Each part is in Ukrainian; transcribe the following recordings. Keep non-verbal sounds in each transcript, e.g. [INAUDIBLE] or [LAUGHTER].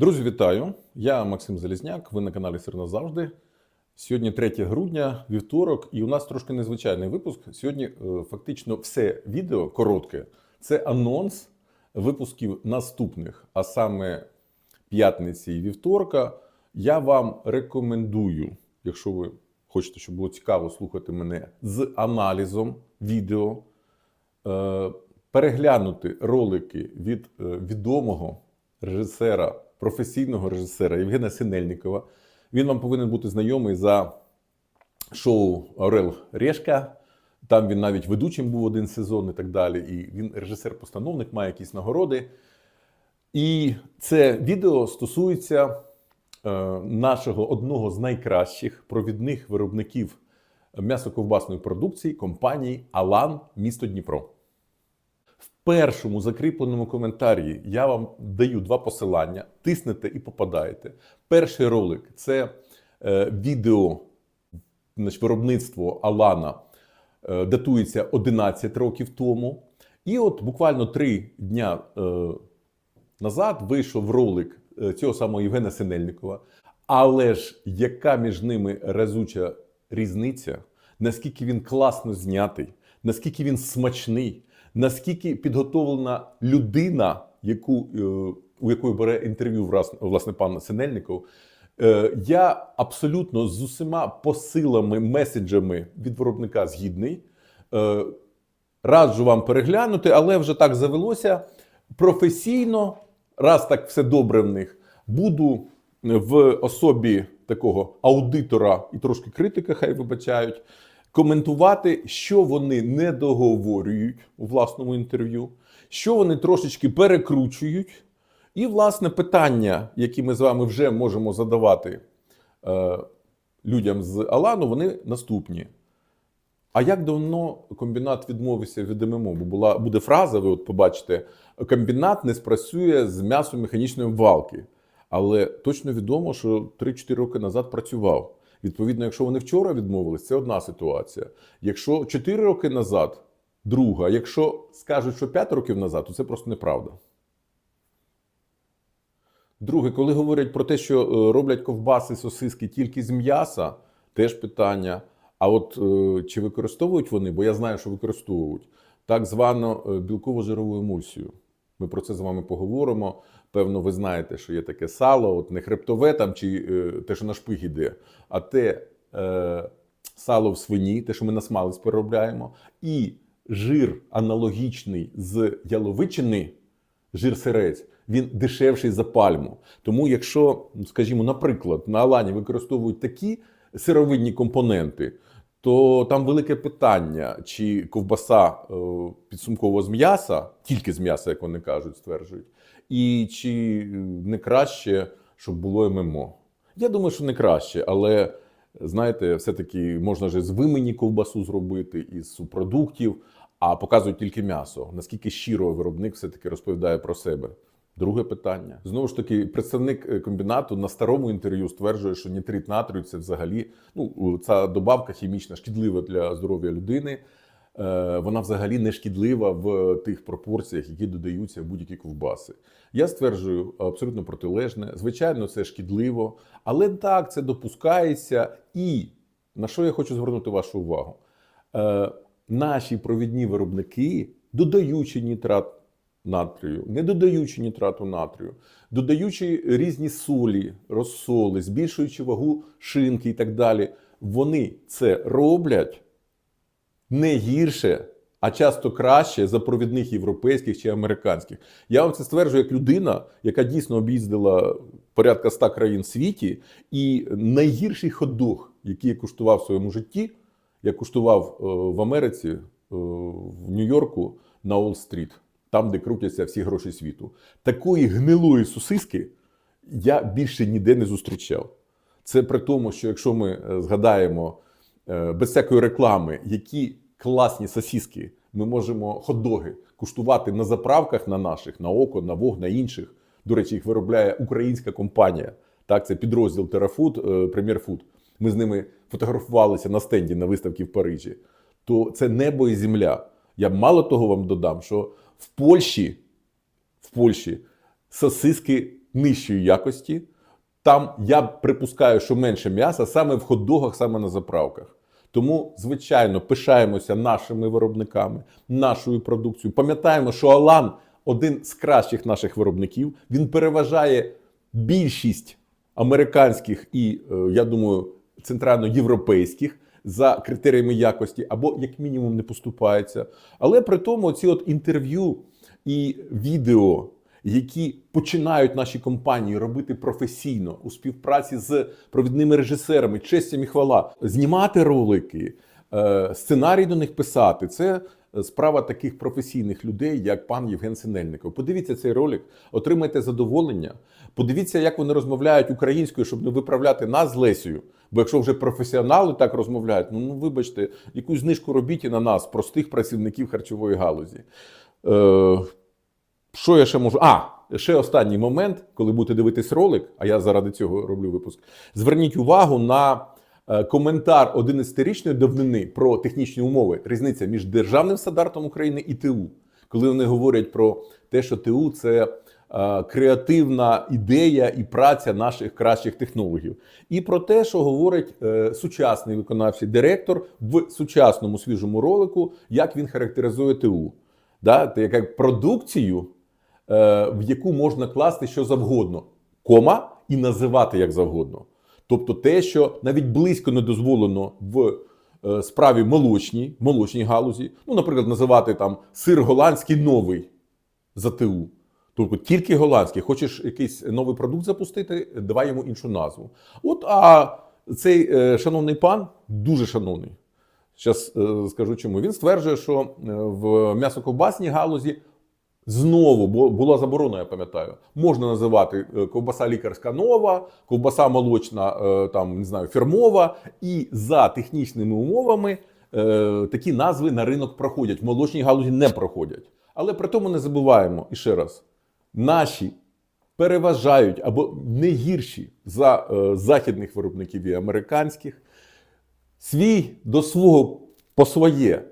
Друзі, вітаю! Я Максим Залізняк. Ви на каналі Сир назавжди. Сьогодні 3 грудня, вівторок, і у нас трошки незвичайний випуск. Сьогодні е, фактично все відео коротке. Це анонс випусків наступних, а саме п'ятниці і вівторка. Я вам рекомендую, якщо ви хочете, щоб було цікаво слухати мене з аналізом відео, е, переглянути ролики від е, відомого режисера, професійного режисера Євгена Синельникова. Він вам повинен бути знайомий за шоу Орел Решка. Там він навіть ведучим був один сезон і так далі. І він режисер-постановник, має якісь нагороди. І це відео стосується е, нашого одного з найкращих провідних виробників м'ясоковбасної продукції компанії Алан місто Дніпро. Першому закріпленому коментарі я вам даю два посилання. Тиснете і попадаєте. Перший ролик це е, відео значить, виробництво Алана е, датується 11 років тому. І от буквально три дня е, назад вийшов ролик е, цього самого Євгена Синельникова. Але ж яка між ними разуча різниця, наскільки він класно знятий, наскільки він смачний, наскільки підготовлена людина, яку, е, у якої бере інтерв'ю власне пан Синельников. Е, Я абсолютно з усіма посилами, меседжами від виробника згідний. Е, Раджу вам переглянути, але вже так завелося професійно, раз так все добре в них, буду в особі такого аудитора і трошки критика, хай вибачають, коментувати, що вони не договорюють у власному інтерв'ю, що вони трошечки перекручують. І, власне, питання, які ми з вами вже можемо задавати е, людям з Алану, вони наступні. А як давно комбінат відмовився від ММО? Бо була буде фраза, ви от побачите, комбінат не спрацює з м'ясом механічної обвалки. Але точно відомо, що 3-4 роки назад працював. Відповідно, якщо вони вчора відмовились, це одна ситуація. Якщо 4 роки назад, друга. Якщо скажуть, що 5 років назад, то це просто неправда. Друге, коли говорять про те, що е, роблять ковбаси, сосиски тільки з м'яса, теж питання. А от е, чи використовують вони, бо я знаю, що використовують так звану е, білково-жирову емульсію. Ми про це з вами поговоримо. Певно, ви знаєте, що є таке сало, от не хребтове там чи е, те, що на шпиг іде, а те е, сало в свині, те, що ми на смалець переробляємо, і жир аналогічний з яловичини, жир сирець, він дешевший за пальму. Тому, якщо, скажімо, наприклад, на Алані використовують такі сировинні компоненти, то там велике питання, чи ковбаса е, підсумково з м'яса, тільки з м'яса, як вони кажуть, стверджують, і чи не краще, щоб було ММО. Я думаю, що не краще, але знаєте, все-таки можна ж з вимені ковбасу зробити із субпродуктів, а показують тільки м'ясо. Наскільки щиро виробник все-таки розповідає про себе. Друге питання. Знову ж таки, представник е, комбінату на старому інтерв'ю стверджує, що нітрит натрію це взагалі ну, ця добавка хімічна шкідлива для здоров'я людини. Е, Вона взагалі не шкідлива в тих пропорціях, які додаються в будь-які ковбаси. Я стверджую абсолютно протилежне. Звичайно, це шкідливо, але так, це допускається. І на що я хочу звернути вашу увагу? Е, Наші провідні виробники, додаючи нітрат натрію, не додаючи нітрату натрію, додаючи різні солі, розсоли, збільшуючи вагу шинки і так далі, вони це роблять не гірше, а часто краще за провідних європейських чи американських. Я вам це стверджую як людина, яка дійсно об'їздила порядка ста країн в світі, і найгірший ходох, який я куштував в своєму житті, я куштував е, в Америці, е, в Нью-Йорку на Уолл-стріт, там, де крутяться всі гроші світу. Такої гнилої сосиски я більше ніде не зустрічав. Це при тому, що якщо ми е, згадаємо е, без всякої реклами, які класні сосиски ми можемо хот-доги куштувати на заправках на наших, на око, на вог, на інших. До речі, їх виробляє українська компанія. Так, це підрозділ Терафуд, Premier Food. Ми з ними фотографувалися на стенді на виставці в Парижі. То це небо і земля. Я мало того вам додам, що в Польщі, в Польщі сосиски нижчої якості. Там я припускаю, що менше м'яса саме в хот-догах, саме на заправках. Тому, звичайно, пишаємося нашими виробниками, нашою продукцією. Пам'ятаємо, що Алан один з кращих наших виробників. Він переважає більшість американських і, е, я думаю, центральноєвропейських за критеріями якості, або як мінімум не поступається. Але при тому ці от інтерв'ю і відео, які починають наші компанії робити професійно у співпраці з провідними режисерами, честям і хвала, знімати ролики, е, сценарій до них писати. Це справа таких професійних людей, як пан Євген Синельников. Подивіться цей ролик, отримайте задоволення. Подивіться, як вони розмовляють українською, щоб не виправляти нас з Лесею. Бо якщо вже професіонали так розмовляють, ну, ну вибачте, якусь знижку робіть і на нас, простих працівників харчової галузі. Е, що я ще можу? А, ще останній момент, коли будете дивитись ролик, а я заради цього роблю випуск. Зверніть увагу на коментар 11-річної давнини про технічні умови. Різниця між державним стандартом України і ТУ. Коли вони говорять про те, що ТУ це е, креативна ідея і праця наших кращих технологів, і про те, що говорить е, сучасний виконавчий директор в сучасному свіжому ролику, як він характеризує ТУ. Да? Як продукцію, е, в яку можна класти що завгодно, кома і називати як завгодно. Тобто те, що навіть близько не дозволено в е, справі молочній, молочній галузі, ну, наприклад, називати там сир голландський новий за ТУ. Тобто тільки голландський. Хочеш якийсь новий продукт запустити, давай йому іншу назву. От а цей е, шановний пан, дуже шановний. Зараз е, скажу чому. Він стверджує, що в м'ясоковбасній галузі знову була заборона, я пам'ятаю. Можна називати е, ковбаса лікарська нова, ковбаса молочна, е, там не знаю, фірмова, і за технічними умовами е, такі назви на ринок проходять. В молочній галузі не проходять. Але при тому не забуваємо і ще раз: наші переважають або не гірші за західних виробників і американських. Свій до свого по своє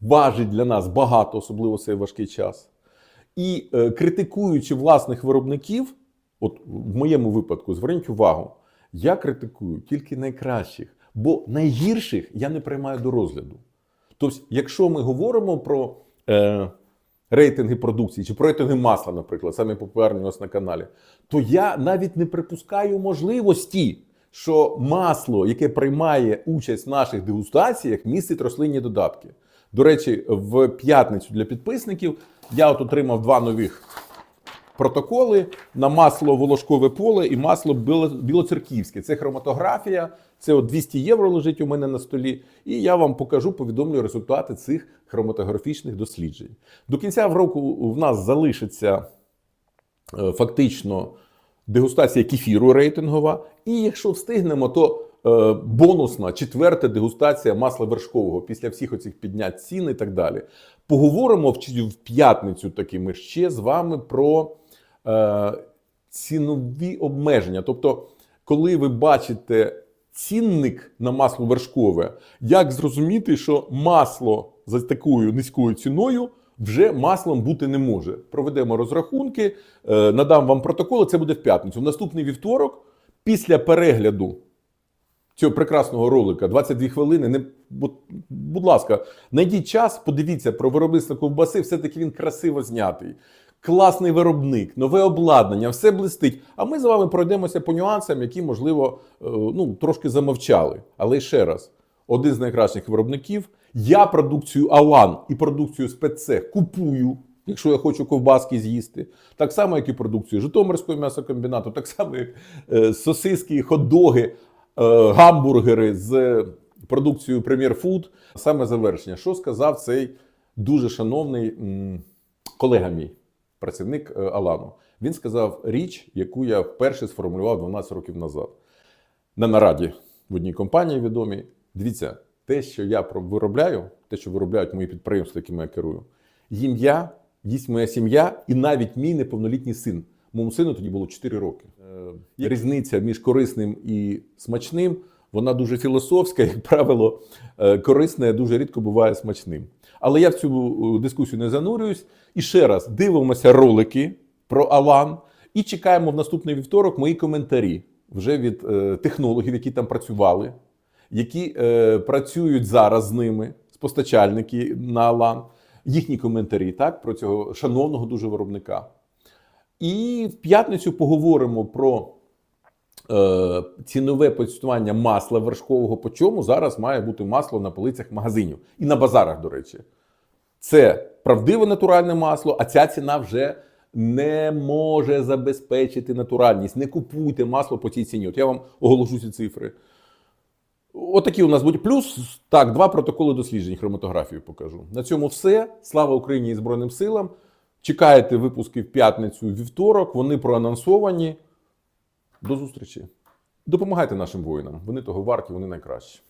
важить для нас багато, особливо цей важкий час. І е, критикуючи власних виробників, от в моєму випадку, зверніть увагу, я критикую тільки найкращих, бо найгірших я не приймаю до розгляду. Тобто, якщо ми говоримо про е, рейтинги продукції чи про рейтинги масла, наприклад, самі популярні у нас на каналі, то я навіть не припускаю можливості, що масло, яке приймає участь в наших дегустаціях, містить рослинні додатки. До речі, в п'ятницю для підписників я от отримав два нових протоколи на масло волошкове поле і масло білоцерківське. Це хроматографія, це от 200 євро лежить у мене на столі. І я вам покажу, повідомлю результати цих хроматографічних досліджень. До кінця року в нас залишиться е, фактично дегустація кефіру рейтингова. І якщо встигнемо, то бонусна четверта дегустація масла вершкового після всіх оцих піднять цін і так далі. Поговоримо в, в п'ятницю таки ми ще з вами про е, цінові обмеження. Тобто, коли ви бачите цінник на масло вершкове, як зрозуміти, що масло за такою низькою ціною вже маслом бути не може. Проведемо розрахунки, е, надам вам протоколи. Це буде в п'ятницю. В наступний вівторок, після перегляду цього прекрасного ролика 22 хвилини. Не будь, ласка, знайдіть час, подивіться про виробництво ковбаси. Все-таки він красиво знятий. Класний виробник, нове обладнання, все блистить. А ми з вами пройдемося по нюансам, які, можливо, е, ну, трошки замовчали. Але ще раз, один з найкращих виробників. Я продукцію Алан і продукцію спеццех купую, якщо я хочу ковбаски з'їсти. Так само, як і продукцію Житомирського м'ясокомбінату, так само, як е, сосиски, хот-доги, гамбургери з продукцією Premier Food. Саме завершення. Що сказав цей дуже шановний колега мій, працівник е, Алану? Він сказав річ, яку я вперше сформулював 12 років назад на нараді в одній компанії відомій. Дивіться, те, що я виробляю, те, що виробляють мої підприємства, якими я керую, їм я, їсть моя сім'я і навіть мій неповнолітній син. Моєму сину тоді було 4 роки. Е, Різниця між корисним і смачним, вона дуже філософська, [LAUGHS] як правило, е, корисне дуже рідко буває смачним. Але я в цю е, дискусію не занурююсь. І ще раз дивимося ролики про Алан І чекаємо в наступний вівторок мої коментарі вже від е, технологів, які там працювали, які е, працюють зараз з ними, з постачальники на LAN, їхні коментарі так, про цього шановного дуже виробника. І в п'ятницю поговоримо про е, цінове позиціонування масла вершкового, по чому зараз має бути масло на полицях магазинів і на базарах, до речі. Це правдиве натуральне масло, а ця ціна вже не може забезпечити натуральність. Не купуйте масло по цій ціні. От я вам оголошу ці цифри. Отакі у нас будуть. Плюс так, два протоколи досліджень, хроматографію покажу. На цьому все. Слава Україні і Збройним силам. Чекайте випуски в п'ятницю, вівторок. Вони проанонсовані. До зустрічі. Допомагайте нашим воїнам. Вони того варті, вони найкращі.